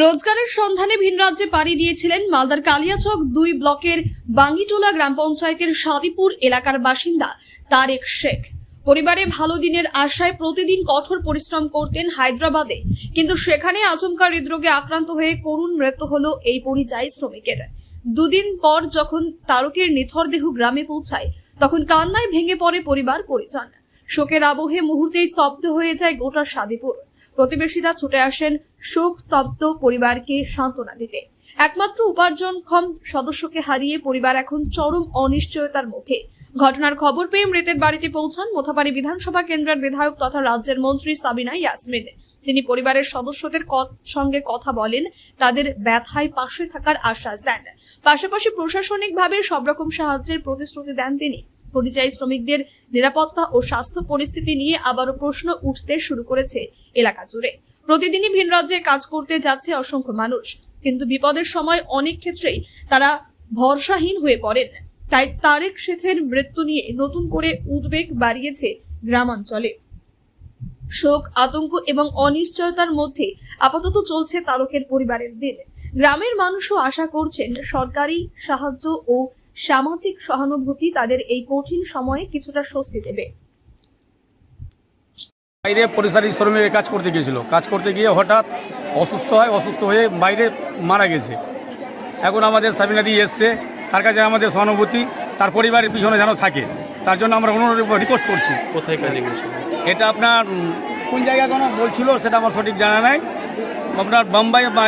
কল্যাণের সন্ধানে ভিন রাজ্যে পাড়ি দিয়েছিলেন মালদার কালিয়াচক দুই ব্লকের বাঙ্গিটোলা গ্রাম পঞ্চায়েতের সাদিপুর এলাকার বাসিন্দা তারেক শেখ। পরিবারে ভালো দিনের আশায় প্রতিদিন কঠোর পরিশ্রম করতেন হায়দ্রাবাদে। কিন্তু সেখানে আচমকা হৃদরোগে আক্রান্ত হয়ে করুণ মৃত্যু হলো এই পরিযায়ী শ্রমিকের। দুদিন পর যখন তারকের নিথর দেহ গ্রামে পৌঁছায়, তখন কান্নায় ভেঙে পড়ে পরিবার পরিজন শোকের আবহে মুহূর্তেই স্তব্ধ হয়ে যায় গোটা সাদিপুর। প্রতিবেশীরা ছুটে আসেন শোক স্তব্ধ পরিবারকে সান্ত্বনা দিতে। একমাত্র উপার্জনক্ষম সদস্যকে হারিয়ে পরিবার এখন চরম অনিশ্চয়তার মুখে। ঘটনার খবর পেয়ে মৃতের বাড়িতে পৌঁছান মোথাবাড়ি বিধানসভা কেন্দ্রের বিধায়ক তথা রাজ্যের মন্ত্রী সাবিনা ইয়াসমিন। তিনি পরিবারের সদস্যদের সঙ্গে কথা বলেন, তাদের ব্যথায় পাশে থাকার আশ্বাস দেন। পাশাপাশি প্রশাসনিকভাবে সব রকম সাহায্যের প্রতিশ্রুতি দেন তিনি। পরিযায়ী শ্রমিকদের নিরাপত্তা ও স্বাস্থ্য পরিস্থিতি নিয়ে আবারও প্রশ্ন উঠতে শুরু করেছে এলাকা জুড়ে। প্রতিদিনই ভিন রাজ্যে কাজ করতে যাচ্ছে অসংখ্য মানুষ। কিন্তু বিপদের সময় অনেক ক্ষেত্রেই তারা ভরসাহীন হয়ে পড়েন। তাই তারেক শেখের মৃত্যু নিয়ে নতুন করে উদ্বেগ বাড়িয়েছে গ্রামাঞ্চলে। শোক আতঙ্ক এবং অনিশ্চয়তার মধ্যে আপাতত চলছে তারকের পরিবারের দিন। গ্রামের মানুষও আশা করছেন সরকারি সাহায্য ও সামাজিক সহানুভূতি তাদের এই কঠিন সময়ে কিছুটা স্বস্তি দেবে। বাইরে পরিসারি শ্রমিকের কাজ করতে গিয়েছিল। কাজ করতে গিয়ে হঠাৎ অসুস্থ হয় অসুস্থ হয়ে বাইরে মারা গেছে। এখন আমাদের সাবিনাদি এসছে তার কাছে আমাদের সহানুভূতি তার পরিবারের পিছনে যেন থাকে। তার জন্য আমরা অনুরোধ রিকোয়েস্ট করছি। কোথায় কাজে এটা আপনার কোন জায়গা কোনো বলছিল সেটা আমার সঠিক জানা নাই। আপনার বোম্বাই বা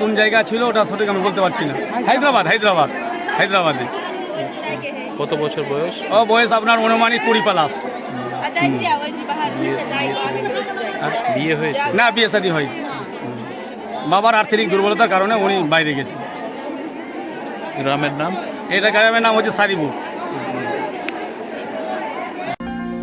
কোন জায়গা ছিল ওটা সঠিক আমি বলতে পারছি না। হায়দ্রাবাদ হায়দ্রাবাদ হায়দ্রাবাদে। কত বছর বয়স? ও বয়স আপনার অনুমানিক কুড়ি প্লাস। বিয়ে হয়েছে? না বিয়ে শাদী হয় বাবার আর্থিক দুর্বলতার কারণে উনি বাইরে গেছে গ্রামের নাম? এটা গ্রামের নাম হচ্ছে সারিপুর